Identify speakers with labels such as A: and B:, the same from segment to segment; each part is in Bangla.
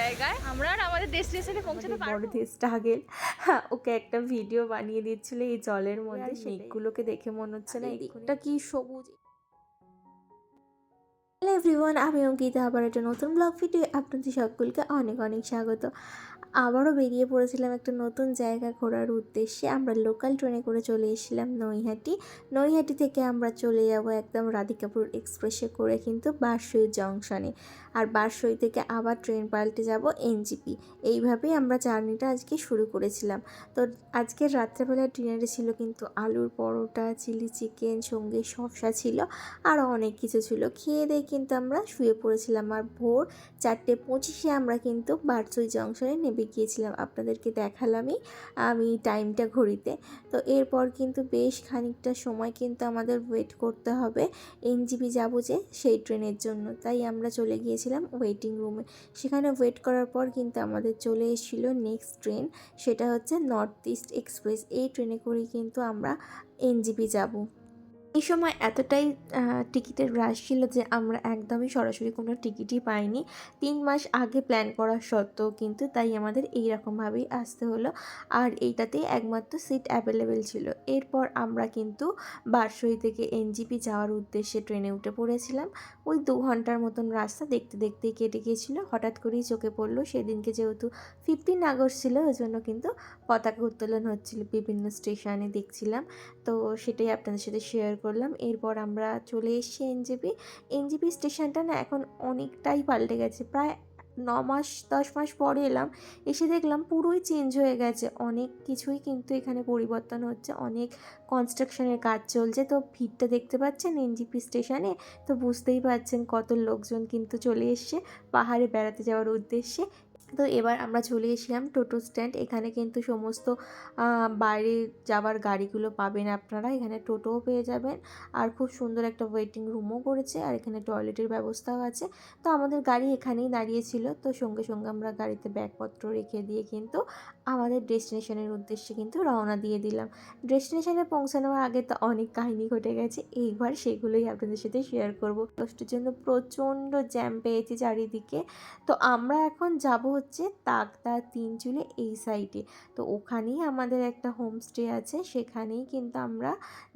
A: জায়গায় আমরা আর আমাদের ডেস্টিনেশনে পৌঁছাতে পারব।
B: বড় ওকে একটা ভিডিও বানিয়ে দিচ্ছিল এই জলের মধ্যে মেঘগুলোকে দেখে মনে হচ্ছে না এটা কি সবুজ। হ্যালো এভরিওয়ান আমি অঙ্কিতা। আবার একটা নতুন ব্লগ ভিডিও আপনাদের সকলকে অনেক অনেক স্বাগত। আবারও বেরিয়ে পড়েছিলাম একটা নতুন জায়গা ঘোরার উদ্দেশ্যে। আমরা লোকাল ট্রেনে করে চলে এসেছিলাম নৈহাটি। নৈহাটি থেকে আমরা চলে যাব একদম রাধিকাপুর এক্সপ্রেসে করে কিন্তু বারসই জংশনে আর বারসই থেকে আবার ট্রেন পাল্টে যাব এনজিপি এইভাবেই আমরা জার্নিটা আজকে শুরু করেছিলাম। তো আজকের রাত্রেবেলা ডিনারে ছিল কিন্তু আলুর পরোটা চিলি চিকেন সঙ্গে শসা ছিল আরও অনেক কিছু ছিল। খেয়ে দিয়ে কিন্তু আমরা শুয়ে পড়েছিলাম। আর ভোর চারটে পঁচিশে আমরা কিন্তু বারসই জংশনে নেমে গিয়েছিলাম আপনাদেরকে দেখালামই আমি টাইমটা ঘড়িতে। তো এরপর কিন্তু বেশ খানিকটা সময় কিন্তু আমাদের ওয়েট করতে হবে। এনজিপি যাব যে সেই ট্রেনের জন্য। তাই আমরা চলে গিয়েছিলাম ওয়েটিং রুমে সেখানে ওয়েট করার পর কিন্তু আমাদের চলে এসেছিল নেক্সট ট্রেন সেটা হচ্ছে নর্থ ইস্ট এক্সপ্রেস এই ট্রেনে করেই কিন্তু আমরা এনজিপি যাব। এই সময় এতটাই টিকিটের হ্রাস ছিল যে আমরা একদমই সরাসরি কোনো টিকিটই পাইনি। তিন মাস আগে প্ল্যান করা সত্ত্বেও কিন্তু তাই আমাদের এই রকমভাবেই আসতে হলো। আর এইটাতেই একমাত্র সিট অ্যাভেলেবেল ছিল। এরপর আমরা কিন্তু বারসই থেকে এনজিপি যাওয়ার উদ্দেশ্যে ট্রেনে উঠে পড়েছিলাম। ওই দু ঘণ্টার মতন রাস্তা দেখতে দেখতেই কেটে গিয়েছিল। হঠাৎ করেই চোখে পড়ল সেদিনকে যেহেতু ফিফটিন আগস্ট ছিল ওই জন্য কিন্তু পতাকা উত্তোলন হচ্ছিল বিভিন্ন স্টেশনে দেখছিলাম। তো সেটাই আপনাদের সাথে শেয়ার করলাম। এরপর আমরা চলে এসেছি এনজিপি। এনজিপি স্টেশনটা না এখন অনেকটাই পাল্টে গেছে। প্রায় ন মাস, দশ মাস পরে এলাম, এসে দেখলাম পুরোই চেঞ্জ হয়ে গেছে। অনেক কিছুই কিন্তু এখানে পরিবর্তন হচ্ছে, অনেক কনস্ট্রাকশনের কাজ চলছে। তো ভিড়টা দেখতে পাচ্ছেন এনজিপি স্টেশনে তো বুঝতেই পারছেন কত লোকজন কিন্তু চলে এসছে, পাহাড়ে বেড়াতে যাওয়ার উদ্দেশ্যে। তো এবার আমরা চলে এসেছিলাম টোটো স্ট্যান্ড। এখানে কিন্তু সমস্ত বাইরে যাওয়ার গাড়িগুলো পাবেন আপনারা। এখানে টোটোও পেয়ে যাবেন। আর খুব সুন্দর একটা ওয়েটিং রুমও করেছে। আর এখানে টয়লেটের ব্যবস্থাও আছে। তো আমাদের গাড়ি এখানেই দাঁড়িয়েছিল। তো সঙ্গে সঙ্গে আমরা গাড়িতে ব্যাগপত্র রেখে দিয়ে কিন্তু আমাদের ডেস্টিনেশনের উদ্দেশ্যে কিন্তু রওনা দিয়ে দিলাম। ডেস্টিনেশনে পৌঁছানোর আগে তো অনেক কাহিনী ঘটে গেছে। এইবার সেগুলোই আপনাদের সাথে শেয়ার করব। কষ্টের জন্য প্রচণ্ড জ্যাম পেয়েছি চারিদিকে। তো আমরা এখন যাব হচ্ছে তাকদা তিনচুলে এই সাইডে। তো ওখানেই আমাদের একটা হোমস্টে আছে, সেখানেই কিন্তু আমরা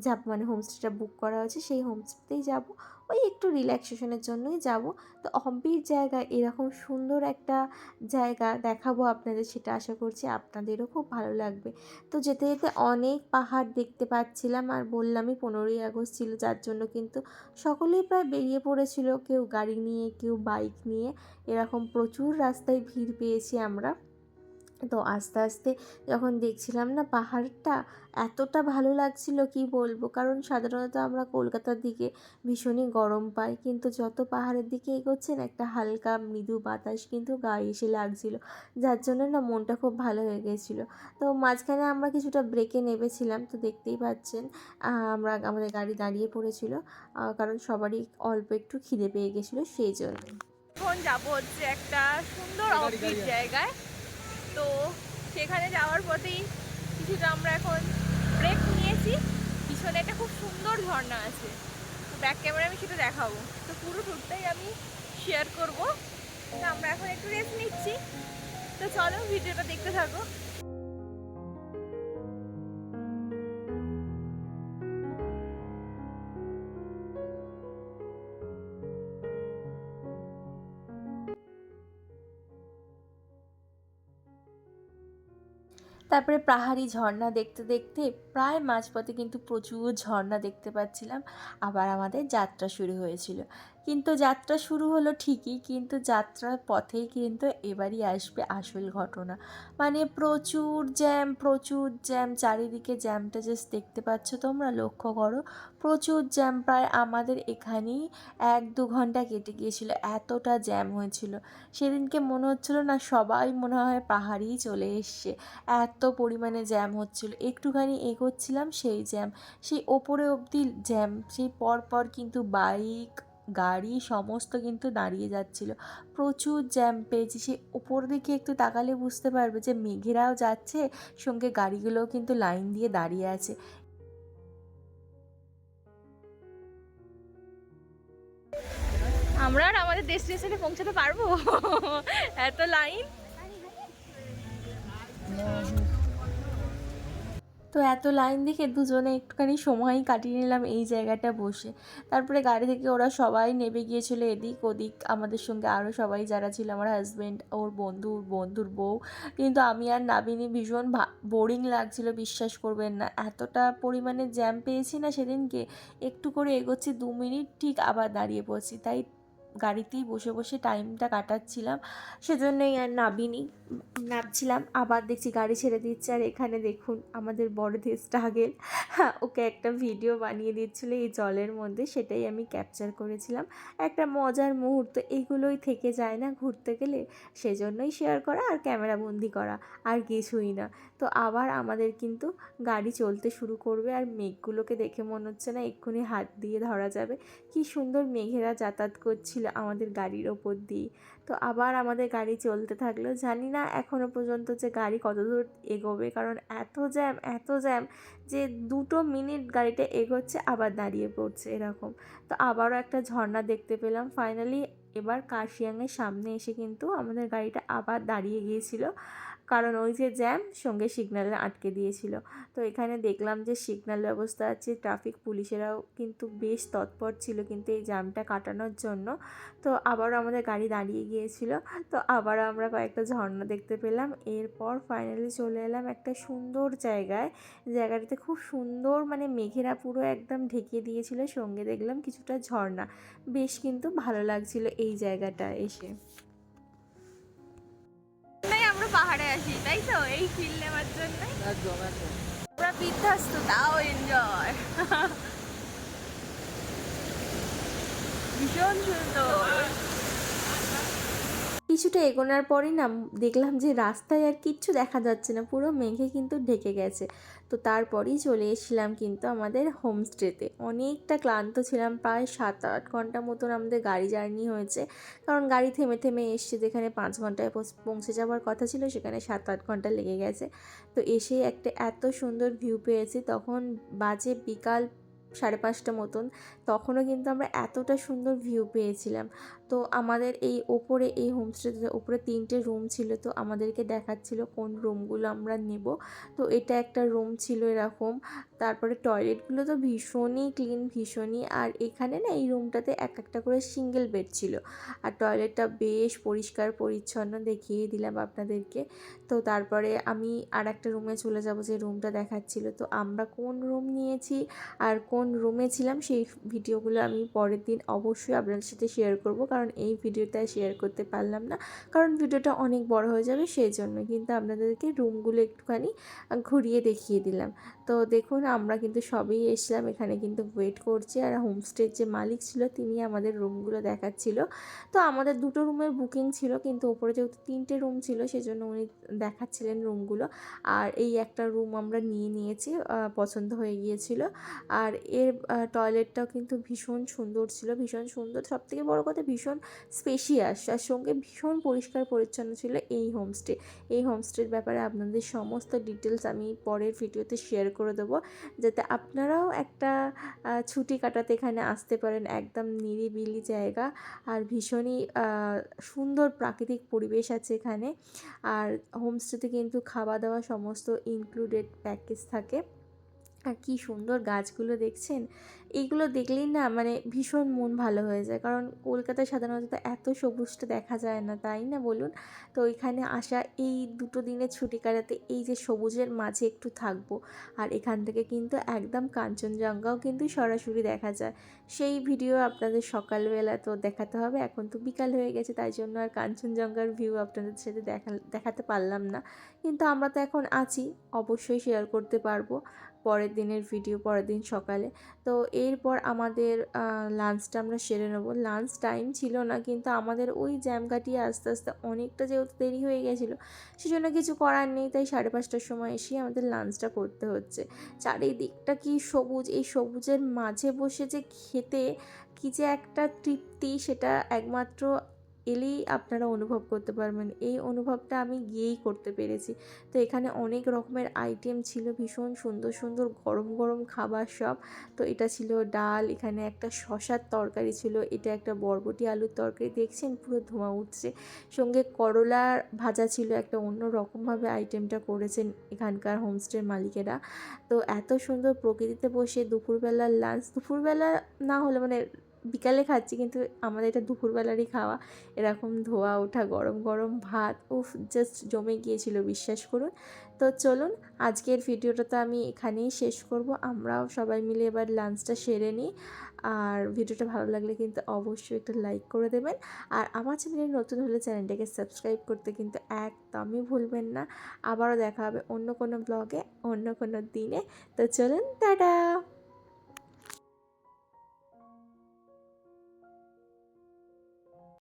B: যাব। মানে হোমস্টেটা বুক করা হয়েছে, সেই হোমস্টেতেই যাব। ওই একটু রিল্যাক্সেশনের জন্যই যাব। তো অম্বির জায়গায় এরকম সুন্দর একটা জায়গা দেখাবো আপনাদের, সেটা আশা করছি আপনাদেরও খুব ভালো লাগবে। তো যেতে যেতে অনেক পাহাড় দেখতে পাচ্ছিলাম আর বললামই পনেরোই আগস্ট ছিল, যার জন্য কিন্তু সকলেই প্রায় বেরিয়ে পড়েছিল। কেউ গাড়ি নিয়ে, কেউ বাইক নিয়ে, এরকম প্রচুর রাস্তায় ভিড় পেয়েছি আমরা। তো আস্তে আস্তে যখন দেখছিলাম না পাহাড়টা এতটা ভালো লাগছিল কি বলব? কারণ সাধারণত আমরা কলকাতার দিকে ভীষণই গরম পাই। কিন্তু যত পাহাড়ের দিকে এগোচ্ছেন একটা হালকা মৃদু বাতাস কিন্তু গায়ে এসে লাগছিল। যার জন্য না মনটা খুব ভালো হয়ে গেছিল। তো মাঝখানে আমরা কিছুটা ব্রেকে নেমেছিলাম তো দেখতেই পাচ্ছেন আমরা আমাদের গাড়ি দাঁড়িয়ে পড়েছিল কারণ সবারই অল্প একটু খিদে পেয়ে গেছিল সেই জন্য।
A: এখন যাব হচ্ছে একটা সুন্দর অফবিট জায়গায়। তো সেখানে যাওয়ার পথেই কিছুটা আমরা এখন ব্রেক নিয়েছি। পিছনে একটা খুব সুন্দর ঝর্ণা আছে। তো ব্যাক ক্যামেরা আমি সেটা দেখাবো। তো পুরো ট্যুরটাই আমি শেয়ার করব। তো আমরা এখন একটু রেস্ট নিচ্ছি। তো চলো ভিডিওটা দেখতে থাকো।
B: তারপরে পাহাড়ি ঝর্ণা দেখতে দেখতে প্রায় মাঝপথে কিন্তু প্রচুর ঝর্ণা দেখতে পাচ্ছিলাম। আবার আমাদের যাত্রা শুরু হয়েছিল। কিন্তু যাত্রা শুরু হলো ঠিকই, কিন্তু যাত্রার পথেই কিন্তু এবারই আসবে আসল ঘটনা। মানে প্রচুর জ্যাম প্রচুর জ্যাম, চারিদিকে জ্যামটা জাস্ট দেখতে পাচ্ছ তোমরা, লক্ষ্য করো। প্রচুর জ্যাম, প্রায় আমাদের এখানেই এক দু ঘণ্টা কেটে গিয়েছিল, এতটা জ্যাম হয়েছিল। সেদিনকে মনে হচ্ছিল না, সবাই মনে হয় পাহাড়েই চলে এসছে। এত পরিমাণে জ্যাম হচ্ছিল, একটুখানি এগোচ্ছিলাম সেই জ্যাম। সেই ওপরে অবধি জ্যাম, সেই পর পর কিন্তু বাইক গাড়ি সমস্ত কিন্তু দাঁড়িয়ে যাচ্ছিল। প্রচুর জ্যাম পেয়েছি। সে ওপর দিকে একটু তাকালে বুঝতে পারবে যে মেঘেরাও যাচ্ছে সঙ্গে গাড়িগুলোও কিন্তু লাইন দিয়ে দাঁড়িয়ে আছে।
A: আমরা আমরা আর আমাদের ডেস্টিনেশনে পৌঁছাতে পারব? এত লাইন?
B: তো এত লাইন দেখে দুজনে একটুখানি সময় কাটিয়ে নিলাম এই জায়গাটা বসে। তারপরে গাড়ি থেকে ওরা সবাই নেমে গিয়েছিল এদিক ওদিক। আমাদের সঙ্গে আরও সবাই যারা ছিল, আমার হাজব্যান্ড ওর বন্ধু বন্ধুর বউ। কিন্তু আমি আর নাবিনী ভীষণ বোরিং লাগছিল, বিশ্বাস করবেন না। এতটা পরিমাণে জ্যাম পেয়েছি না সেদিনকে, একটু করে এগোচ্ছি দু মিনিট, ঠিক আবার দাঁড়িয়ে পড়ছি। তাই গাড়িতেই বসে বসে টাইমটা কাটাচ্ছিলাম। সেজন্যই আর নাবিনি নামছিলাম, আবার দেখছি গাড়ি ছেড়ে দিচ্ছে। আর এখানে দেখুন, আমাদের বড়দের স্ট্রাগেল ওকে একটা ভিডিও বানিয়ে দিচ্ছিল এই জলের মধ্যে, সেটাই আমি ক্যাপচার করেছিলাম। একটা মজার মুহূর্ত, এগুলোই থেকে যায় না ঘুরতে গেলে, সেজন্যই শেয়ার করা আর ক্যামেরা বন্দি করা, আর কিছুই না। তো আবার আমাদের কিন্তু গাড়ি চলতে শুরু করবে, আর মেঘগুলোকে দেখে মনে হচ্ছে না এক্ষুনি হাত দিয়ে ধরা যাবে। কি সুন্দর মেঘেরা যাতায়াত করছিল আমাদের গাড়ির ওপর দিয়ে। তো আবার আমাদের গাড়ি চলতে থাকল। জানি না এখনও পর্যন্ত যে গাড়ি কতদূর এগোবে, কারণ এত জ্যাম এত জ্যাম যে দুটো মিনিট গাড়িটা এগোচ্ছে, আবার দাঁড়িয়ে পড়ছে এরকম। তো আবারও একটা ঝর্ণা দেখতে পেলাম। ফাইনালি এবার কার্শিয়াংয়ের সামনে এসে কিন্তু আমাদের গাড়িটা আবার দাঁড়িয়ে গিয়েছিল। কারণ ওই যে জ্যাম সঙ্গে সিগন্যালে আটকে দিয়েছিল। তো এখানে দেখলাম যে সিগন্যাল ব্যবস্থা আছে ট্রাফিক পুলিশেরাও কিন্তু বেশ তৎপর ছিল কিন্তু এই জ্যামটা কাটানোর জন্য। তো আবারও আমাদের গাড়ি দাঁড়িয়ে গিয়েছিল। তো আবারও আমরা কয়েকটা ঝর্ণা দেখতে পেলাম। এরপর ফাইনালি চলে এলাম একটা সুন্দর জায়গায়। জায়গাটাতে খুব সুন্দর মানে মেঘেরা পুরো একদম ঢেকে দিয়েছিল। সঙ্গে দেখলাম কিছুটা ঝর্ণা। বেশ কিন্তু ভালো লাগছিল এই জায়গাটা এসে।
A: আসি তাই তো? এই ফিল নেওয়ার জন্য।
C: একদম একদম।
A: আমরা বিধ্বস্ত তাও এনজয় ভীষণ সুন্দর।
B: কিছুটা এগোনার পরই না দেখলাম যে রাস্তায় আর কিচ্ছু দেখা যাচ্ছে না, পুরো মেঘে কিন্তু ঢেকে গেছে। তো তারপরেই চলে এসেছিলাম কিন্তু আমাদের হোমস্টেতে অনেকটা ক্লান্ত ছিলাম, প্রায় সাত আট ঘণ্টা মতন আমাদের গাড়ি জার্নি হয়েছে। কারণ গাড়ি থেমে থেমে এসছে, যেখানে পাঁচ ঘন্টায় পৌঁছ- যাওয়ার কথা ছিল, সেখানে সাত আট ঘণ্টা লেগে গেছে। তো এসে একটা এত সুন্দর ভিউ পেয়েছি, তখন বাজে বিকাল সাড়ে পাঁচটা মতন, তখনও কিন্তু আমরা এতটা সুন্দর ভিউ পেয়েছিলাম। তো আমাদের এই ওপরে, এই হোমস্টেতে ওপরে তিনটে রুম ছিল, তো আমাদেরকে দেখাচ্ছিল কোন রুমগুলো আমরা নেব। তো এটা একটা রুম ছিল এরকম। তারপরে টয়লেটগুলো তো ভীষণই ক্লিন ভীষণই। আর এখানে না, এই রুমটাতে এক একটা করে সিঙ্গেল বেড ছিল। আর টয়লেটটা বেশ পরিষ্কার, পরিচ্ছন্ন দেখিয়ে দিলাম আপনাদেরকে। তো তারপরে আমি আর একটা রুমে চলে যাব, যে রুমটা দেখাচ্ছিল। তো আমরা কোন রুম নিয়েছি আর কোন রুমে ছিলাম, সেই ভিডিওগুলো আমি পরের দিন অবশ্যই আপনাদের সাথে শেয়ার করব। কারণ এই ভিডিওটা শেয়ার করতে পারলাম না। কারণ ভিডিওটা অনেক বড় হয়ে যাবে, সেই জন্য কিন্তু আপনাদেরকে রুমগুলো একটুখানি ঘুরিয়ে দেখিয়ে দিলাম। তো দেখুন, আমরা কিন্তু সবই এসলাম এখানে কিন্তু ওয়েট করছি। আর হোমস্টের যে মালিক ছিল, তিনি আমাদের রুমগুলো দেখাচ্ছিল। তো আমাদের দুটো রুমের বুকিং ছিল, কিন্তু ওপরে যেহেতু তিনটে রুম ছিল, সেজন্য উনি দেখাচ্ছিলেন রুমগুলো। আর এই একটা রুম আমরা নিয়ে নিয়েছি পছন্দ হয়ে গিয়েছিল। আর এর টয়লেটটাও কিন্তু ভীষণ সুন্দর ছিল, ভীষণ সুন্দর। সব থেকে বড়ো কথা ভীষণ স্পেশিয়াস আর সঙ্গে ভীষণ পরিষ্কার পরিচ্ছন্ন ছিল এই হোমস্টে এই হোমস্টের ব্যাপারে আপনাদের সমস্ত ডিটেলস আমি পরের ভিডিওতে শেয়ার করে দেবো। যাতে আপনারাও একটা ছুটি কাটাতে এখানে আসতে পারেন। একদম নিরিবিলি জায়গা আর ভীষণই সুন্দর প্রাকৃতিক পরিবেশ আছে এখানে। আর হোমস্টেতে কিন্তু খাওয়া দাওয়া সমস্ত ইনক্লুডেড প্যাকেজ থাকে। আর কি সুন্দর গাছগুলো দেখছেন? এইগুলো দেখলেই না মানে ভীষণ মন ভালো হয়ে যায়। কারণ কলকাতায় সাধারণত এত সবুজটা দেখা যায় না, তাই না বলুন? তো এখানে আসা এই দুটো দিনের ছুটি কাটাতে এই যে সবুজের মাঝে একটু থাকব, আর এখান থেকে কিন্তু একদম কাঞ্চনজঙ্ঘাও কিন্তু সরাসরি দেখা যায়। সেই ভিডিও আপনাদের সকালবেলা তো দেখাতে হবে, এখন তো বিকাল হয়ে গেছে, তাই জন্য আর কাঞ্চনজঙ্ঘার ভিউ আপনাদের সাথে দেখা, দেখাতে পারলাম না। কিন্তু আমরা তো এখন আছি, অবশ্যই শেয়ার করতে পারব। পরের দিনের ভিডিও পরের দিন সকালে। তো এরপর আমাদের লাঞ্চটা আমরা সেরে নেব। লাঞ্চ টাইম ছিল না, কিন্তু আমাদের ওই জ্যাম কাটিয়ে আস্তে আস্তে অনেকটা যেহেতু দেরি হয়ে গেছিল, সেজন্য কিছু করার নেই। তাই সাড়ে পাঁচটার সময় এসেই আমাদের লাঞ্চটা করতে হচ্ছে। চারিদিকটা কি সবুজ, এই সবুজের মাঝে বসে যে খেতে কী যে একটা তৃপ্তি, সেটা একমাত্র এলেই আপনারা অনুভব করতে পারবেন। এই অনুভবটা আমি গিয়েই করতে পেরেছি। তো এখানে অনেক রকমের আইটেম ছিল, ভীষণ সুন্দর সুন্দর গরম গরম খাবার সব। তো এটা ছিল ডাল, এখানে একটা শশার তরকারি ছিল, এটা একটা বরবটি আলুর তরকারি। দেখছেন পুরো ধোঁয়া উঠছে। সঙ্গে করলা ভাজা ছিল, একটা অন্য রকমভাবে আইটেমটা করেছেন এখানকার হোমস্টের মালিকেরা। তো এত সুন্দর প্রকৃতিতে বসে দুপুরবেলার লাঞ্চ দুপুরবেলা না হলে মানে বিকালে খাচ্ছি কিন্তু আমাদের এটা দুপুরবেলারই খাওয়া। এরকম ধোয়া, ওঠা, গরম গরম ভাত, উফ জাস্ট জমে গিয়েছিল, বিশ্বাস করুন। তো চলুন, আজকের ভিডিওটা তো আমি এখানেই শেষ করব। আমরাও সবাই মিলে এবার লাঞ্চটা সেরে নিই। আর ভিডিওটা ভালো লাগলে কিন্তু অবশ্যই একটা লাইক করে দেবেন। আর আমার চ্যানেলে নতুন হলে চ্যানেলটাকে সাবস্ক্রাইব করতে কিন্তু একদমই ভুলবেন না। আবারও দেখা হবে অন্য কোনো ব্লগে অন্য কোনো দিনে। তো চলুন, টাটা!